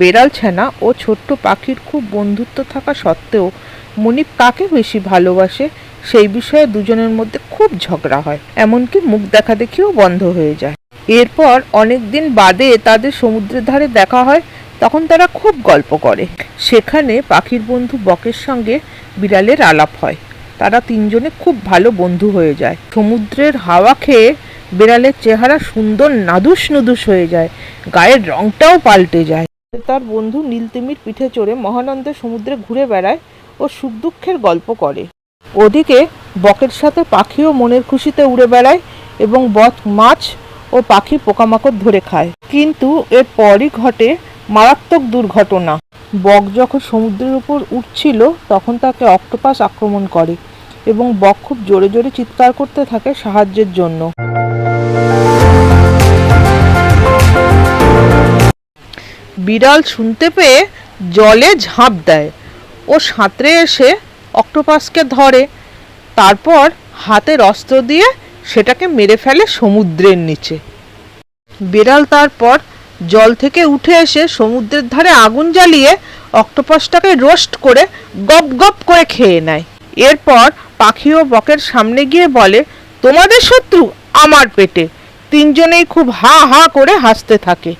বেড়াল ছানা ও ছোট্ট পাখির খুব বন্ধুত্ব থাকা সত্ত্বেও মনিপ কাকে বেশি ভালোবাসে সেই বিষয়ে দুজনের মধ্যে খুব ঝগড়া হয়, এমনকি মুখ দেখা দেখিও বন্ধ হয়ে যায়। এরপর অনেক দিন বাদে তাদের সমুদ্রের ধারে দেখা হয়, তখন তারা খুব গল্প করে। সেখানে পাখির বন্ধু বকের সঙ্গে বিড়ালের আলাপ হয়। তারা তিনজনে খুব ভালো বন্ধু হয়ে যায়। সমুদ্রের হাওয়া খেয়ে বিড়ালের চেহারা সুন্দর নাদুস নুদুস হয়ে যায়। গায়ের রংটাও পাল্টে যায়। তার বন্ধু নীলতিমির পিঠে চড়ে মহানন্দে সমুদ্রে ঘুরে বেড়ায় ও সুখ দুঃখের গল্প করে। ওদিকে বকের সাথে পাখিও মনের খুশিতে উড়ে বেড়ায় এবং বক মাছ ও পাখি পোকামাকড় ধরে খায়। কিন্তু এর পরই ঘটে মারাত্মক দুর্ঘটনা। বক যখন সমুদ্রের উপর উঠছিল তখন তাকে অক্টোপাস আক্রমণ করে এবং বক খুব জোরে জোরে চিৎকার করতে থাকে সাহায্যের জন্য। বিড়াল শুনতে পেয়ে জলে ঝাঁপ দেয়। ও সাঁতরে এসে অক্টোপাসকে ধরে। তারপর হাতের অস্ত্র দিয়ে সেটাকে মেরে ফেলে সমুদ্রের নিচে। বিড়াল তারপর জল থেকে উঠে এসে সমুদ্রের ধারে আগুন জ্বালিয়ে অক্টোপাসটাকে রোস্ট করে গপ গপ করে খেয়ে নেয়। এরপর পাখি ও বকের সামনে গিয়ে বলে, তোমাদের শত্রু আমার পেটে। তিনজনেই খুব হা হা করে হাসতে থাকে।